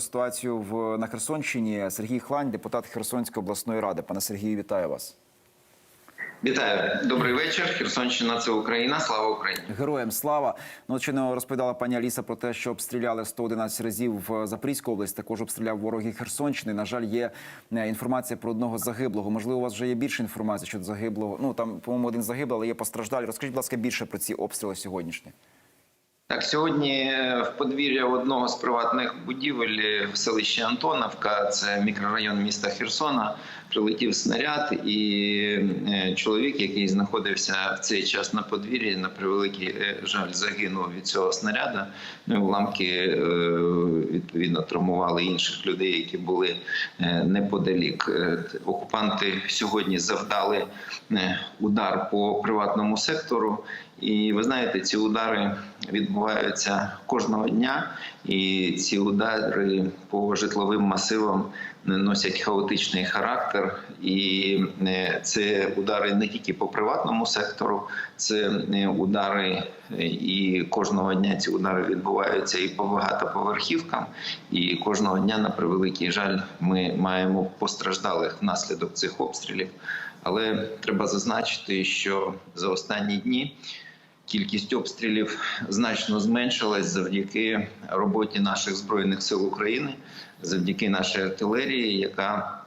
Ситуацію в на Херсонщині Сергій Хлань, депутат Херсонської обласної ради. Пане Сергію, вітаю вас. Вітаю, добрий вечір. Херсонщина це Україна. Слава Україні. Героям слава. Ну щойно розповідала пані Аліса про те, що обстріляли 111 разів в Запорізьку область. Також обстріляв вороги Херсонщини. На жаль, є е, інформація про одного загиблого. Можливо, у вас вже є більше інформації щодо загиблого. Ну там, по-моєму, один загиблий, але є постраждалі. Розкажіть, будь ласка, більше про ці обстріли сьогоднішні. Так, сьогодні е, в подвір'я одного з приватних будівель е, в селищі Антоновка, це мікрорайон міста Херсона, прилетів снаряд, і е, чоловік, який знаходився в цей час на подвір'ї, на превеликий жаль, загинув від цього снаряду. Ну уламки відповідно травмували інших людей, які були неподалік. Окупанти сьогодні завдали удар по приватному сектору. І ви знаєте, ці удари відбуваються кожного дня, і ці удари по житловим масивам носять хаотичний характер. І е, це удари не тільки по приватному сектору, це е, удари е, і кожного дня ці удари відбуваються і по багатоповерхівкам. І кожного дня, на превеликий жаль, ми маємо постраждалих внаслідок цих обстрілів. Але треба зазначити, що за останні дні кількість обстрілів значно зменшилась завдяки роботі наших збройних сил України, завдяки нашій артилерії, яка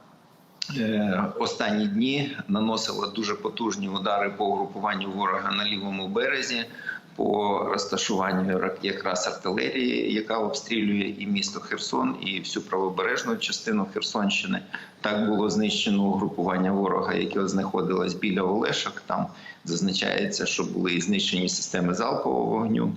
е, останні дні наносила дуже потужні удари по угрупуванню ворога на лівому березі. По розташуванню якраз артилерії, яка обстрілює і місто Херсон, і всю правобережну частину Херсонщини, так було знищено угрупування ворога, яке знаходилось біля Олешок. Там зазначається, що були знищені системи залпового вогню,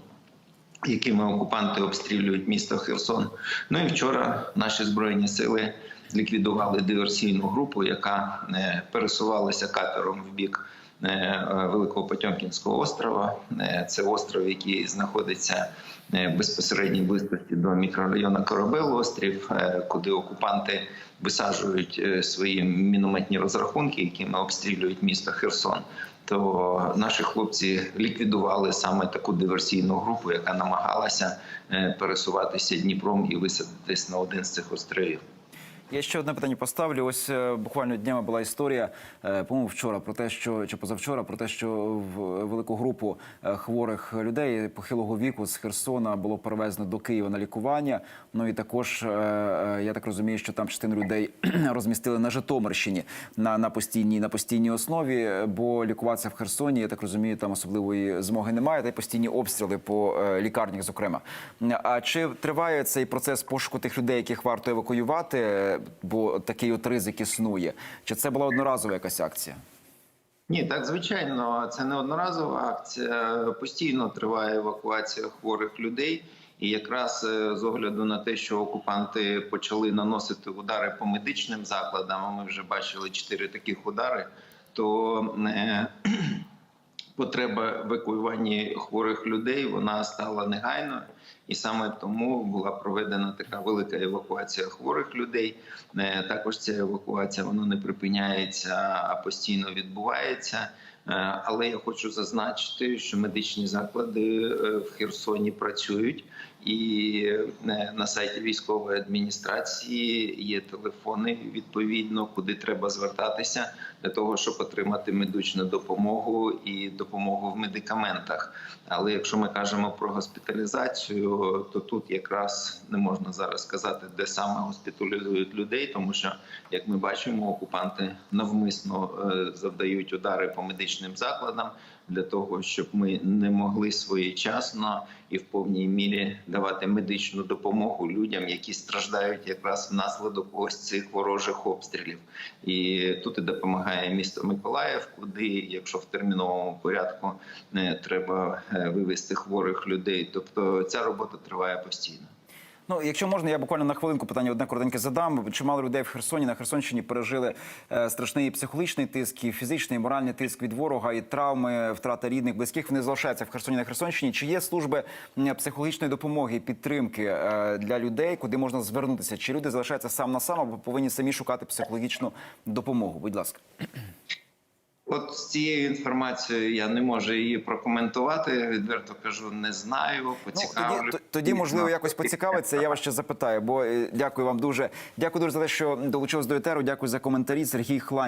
якими окупанти обстрілюють місто Херсон. Ну і вчора наші збройні сили ліквідували диверсійну групу, яка е, пересувалася катером в бік. Е, Великого Потьомкінського острова це остров, який знаходиться е, безпосередній близькості до мікрорайону Корабел, острів, е, куди окупанти висаджують е, свої мінометні розрахунки, якими обстрілюють місто Херсон. То наші хлопці ліквідували саме таку диверсійну групу, яка намагалася е, пересуватися Дніпром і висадитись на один з цих островів. Я ще одне питання поставлю. Ось е, буквально днями була історія, е, по-моєму, вчора про те, що чи позавчора, про те, що в велику групу е, хворих людей похилого віку з Херсона було перевезено до Києва на лікування. Ну і також е, е, я так розумію, що там частину людей розмістили на Житомирщині на, на постійній на постійній основі, бо лікуватися в Херсоні, я так розумію, там особливої змоги немає. Та й постійні обстріли по е, лікарнях, зокрема. А чи триває цей процес пошуку тих людей, яких варто евакуювати? Бо такий от ризик існує. Чи це була одноразова якась акція? Ні, так звичайно, це не одноразова акція. Постійно триває евакуація хворих людей. І якраз е, з огляду на те, що окупанти почали наносити удари по медичним закладам, а ми вже бачили чотири таких удари, то е, потреба в евакуюванні хворих людей вона стала негайною. І саме тому була проведена така велика евакуація хворих людей. Е, Також ця евакуація вона не припиняється, а постійно відбувається. Е, Але я хочу зазначити, що медичні заклади е, в Херсоні працюють, і е, на сайті військової адміністрації є телефони відповідно, куди треба звертатися для того, щоб отримати медичну допомогу і допомогу в медикаментах. Але якщо ми кажемо про госпіталізацію, то тут якраз не можна зараз сказати, де саме госпіталізують людей, тому що, як ми бачимо, окупанти навмисно е, завдають удари по медичним закладам для того, щоб ми не могли своєчасно і в повній мірі давати медичну допомогу людям, які страждають якраз внаслідок ось цих ворожих обстрілів. І тут і допомагає місто Миколаїв, куди, якщо в терміновому порядку не треба вивести вивезти хворих людей, тобто ця робота триває постійно. Ну, якщо можна, я буквально на хвилинку питання одне коротеньке задам. Чимало людей в Херсоні на Херсонщині пережили е, страшний психологічний тиск, і фізичний, і моральний тиск від ворога, і травми, втрата рідних, близьких. Вони залишаються в Херсоні на Херсонщині. Чи є служби психологічної допомоги, підтримки е, для людей, куди можна звернутися? Чи люди залишаються сам на сам або повинні самі шукати психологічну допомогу? Будь ласка. От з цією інформацією я не можу її прокоментувати. Відверто кажу, не знаю. Ну, тоді, тоді можливо якось поцікавиться. Я вас ще запитаю, бо е, дякую вам дуже. Дякую дуже за те, що долучились до етеру. Дякую за коментарі. Сергій Хлань.